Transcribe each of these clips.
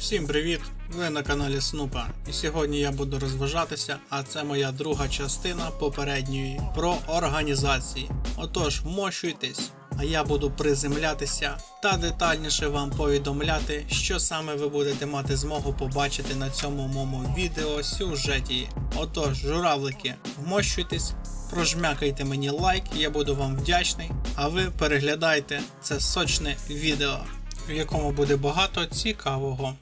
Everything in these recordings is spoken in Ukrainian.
Всім привіт! Ви на каналі Снупа. І сьогодні я буду розважатися, а це моя друга частина попередньої про організації. Отож, вмощуйтесь, а я буду приземлятися та детальніше вам повідомляти, що саме ви будете мати змогу побачити на цьому моєму відео сюжеті. Отож, журавлики, вмощуйтесь, прожмякайте мені лайк, я буду вам вдячний. А ви переглядайте це сочне відео, в якому буде багато цікавого.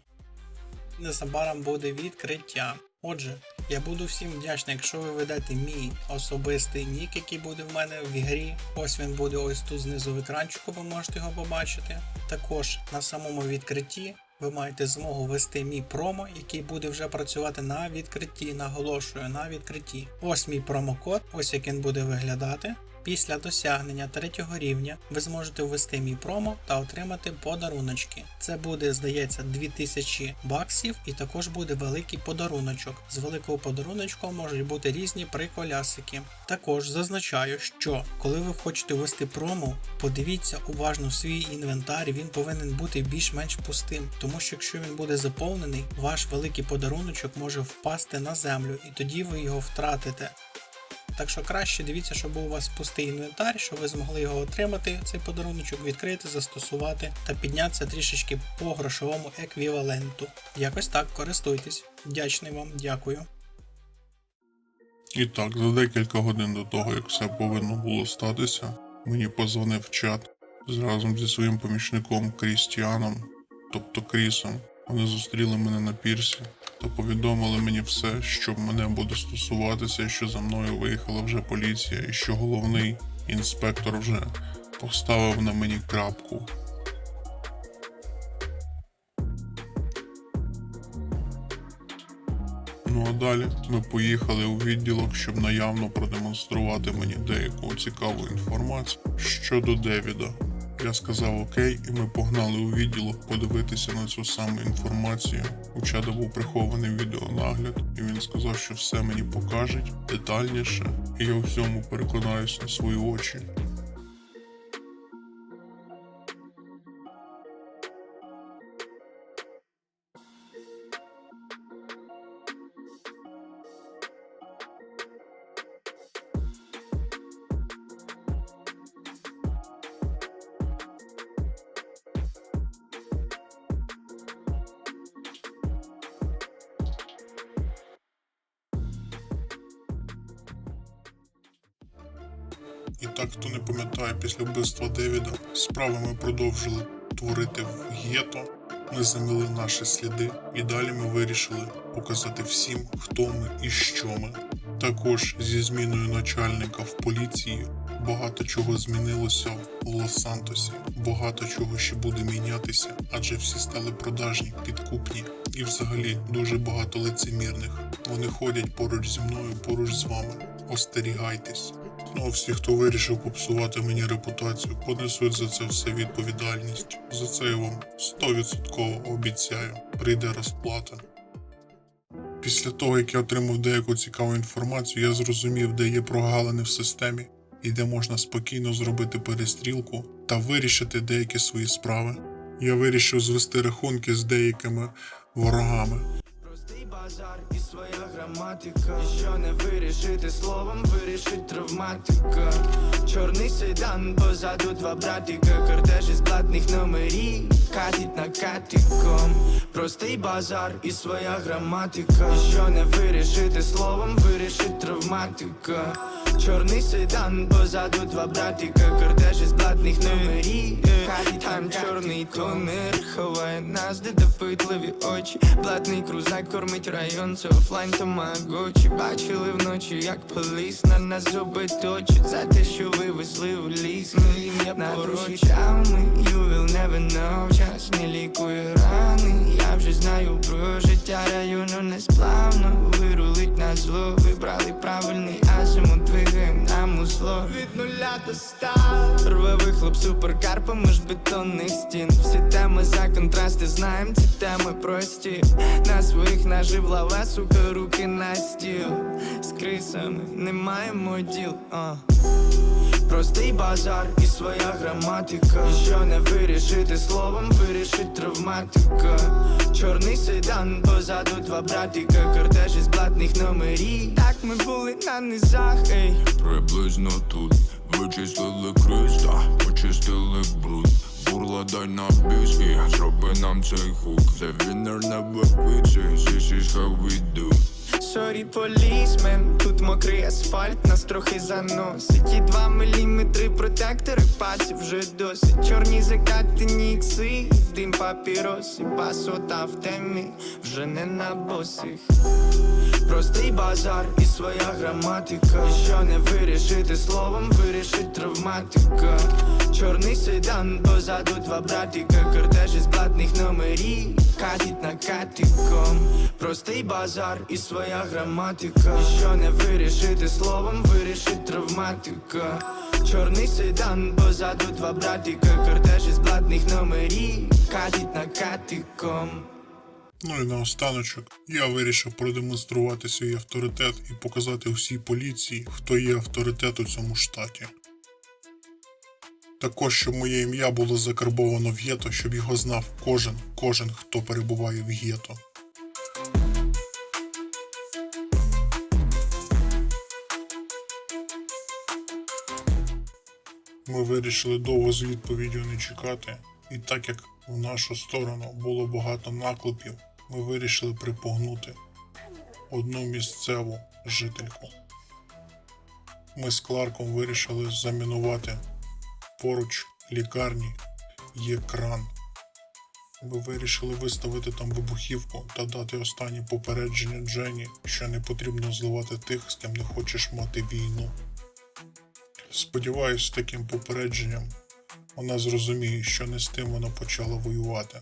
Незабаром буде відкриття. Отже, я буду всім вдячний, якщо ви ведете мій особистий нік, який буде в мене в грі. Ось він буде ось тут знизу в екранчику, ви можете його побачити. Також на самому відкритті ви маєте змогу ввести мій промо, який буде вже працювати на відкритті. Наголошую на відкритті. Ось мій промокод, ось як він буде виглядати. Після досягнення третього рівня ви зможете ввести мій промо та отримати подаруночки. Це буде, здається, 2000 баксів, і також буде великий подаруночок. З великого подаруночка можуть бути різні приколясики. Також зазначаю, що коли ви хочете ввести промо, подивіться уважно свій інвентар, він повинен бути більш-менш пустим, тому що якщо він буде заповнений, ваш великий подаруночок може впасти на землю, і тоді ви його втратите. Так що краще дивіться, щоб у вас пустий інвентар, щоб ви змогли його отримати, цей подаруночок, відкрити, застосувати та піднятися трішечки по грошовому еквіваленту. Якось так, користуйтесь. Вдячний вам, дякую. І так, за декілька годин до того, як все повинно було статися, мені позвонив чат разом зі своїм помічником Крістіаном, тобто Крісом. Вони зустріли мене на пірсі повідомили мені все, що мене буде стосуватися, що за мною виїхала вже поліція, і що головний інспектор вже поставив на мені крапку. Ну а далі ми поїхали у відділок, щоб наявно продемонструвати мені деяку цікаву інформацію щодо Девіда. Я сказав окей, і ми погнали у відділок подивитися на цю саму інформацію. У чада був прихований відеонагляд, і він сказав, що все мені покажуть детальніше, і я у всьому переконаюсь на свої очі. І так, хто не пам'ятає, після вбивства Девіда справи ми продовжили творити в гетто. Ми замили наші сліди, і далі ми вирішили показати всім, хто ми і що ми. Також зі зміною начальника в поліції багато чого змінилося в Лос-Сантосі. Багато чого ще буде мінятися, адже всі стали продажні, підкупні і взагалі дуже багато лицемірних. Вони ходять поруч зі мною, поруч з вами. Остерігайтесь. А всі, хто вирішив попсувати мені репутацію, понесуть за це все відповідальність. За це я вам 100% обіцяю. Прийде розплата. Після того, як я отримав деяку цікаву інформацію, я зрозумів, де є прогалини в системі і де можна спокійно зробити перестрілку та вирішити деякі свої справи. Я вирішив звести рахунки з деякими ворогами. Граматика. Що не вирішити словом, вирішить травматика. Чорний седан, позаду два братика. Кортеж із блатних номерів, катить накатиком. Простий базар і своя граматика. І що не вирішити словом, вирішить травматика. Чорний седан, позаду два братика. Кортеж із блатних номерів, чорний тонер. Ховає нас, де допитливі очі. Блатний крузак кормить район, це офлайн то магочі. Бачили вночі, як поліс на нас зуби точить. За те, що вивезли в ліс, ми ім'я поручами You will never know, час не лікує рани. Я вже знаю про життя району несплавно. Вирулить на зло, вибрали правильний азимут Зло Від нуля до ста. Рве вихлоп суперкарпами ж бетонних стін. Всі теми за контрасти знаєм, ці теми прості. На своїх нажив лава, сука, руки на стіл. З крисами не маємо діл, а Простий базар і своя граматика що не вирішити словом, вирішить травматика Чорний седан, позаду два братіка, кортеж із блатних номерів. Так ми були на низах, ей. Приблизно тут вичистили криста, почистили бруд. Бурла дай на і зроби нам цей хук. The winner never quits, this is how. Сорі, полісмен, тут мокрий асфальт, нас трохи заносить. І два міліметри протектори, пасів вже досить. Чорні закатані ікси, дим папіроси, басота в темі, вже не на босих. Простий базар і своя граматика. Що не вирішити словом, вирішить травматика. Чорний седан, позаду два братіка, кортеж із блатних номерів, катить на. Простий базар і своя граматика. Що не вирішити словом, вирішить травматика. Чорний седан, позаду два братіка, кортеж із блатних номерів, катить на катиком. Ну і наостаночок, я вирішив продемонструвати свій авторитет і показати всій поліції, хто є авторитет у цьому штаті. Також, щоб моє ім'я було закарбовано в гето, щоб його знав кожен, кожен, хто перебуває в гето. Ми вирішили довго з відповіддю не чекати, і так як в нашу сторону було багато наклепів, ми вирішили припугнути одну місцеву жительку. Ми з Кларком вирішили замінувати поруч лікарні є кран. Ми вирішили виставити там вибухівку та дати останнє попередження Джені, що не потрібно зливати тих, з ким не хочеш мати війну. Сподіваюсь, з таким попередженням вона зрозуміє, що не з тим вона почала воювати.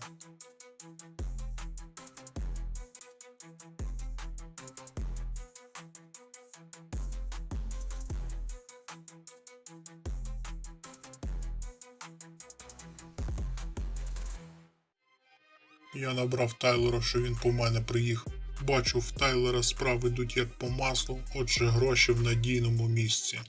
Я набрав Тайлера, що він по мене приїхав. Бачу, в Тайлера справи йдуть як по маслу, отже гроші в надійному місці.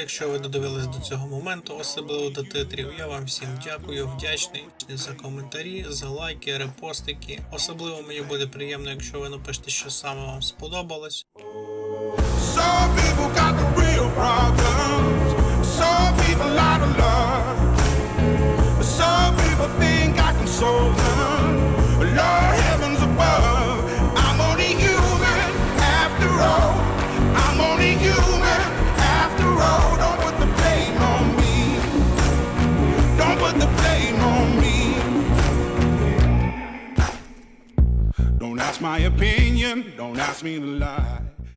Якщо ви додивились до цього моменту, особливо до титрів, я вам всім дякую, вдячний за коментарі, за лайки, репостики. Особливо мені буде приємно, якщо ви напишете, що саме вам сподобалось. Some people think I can solve them. Don't ask me to lie.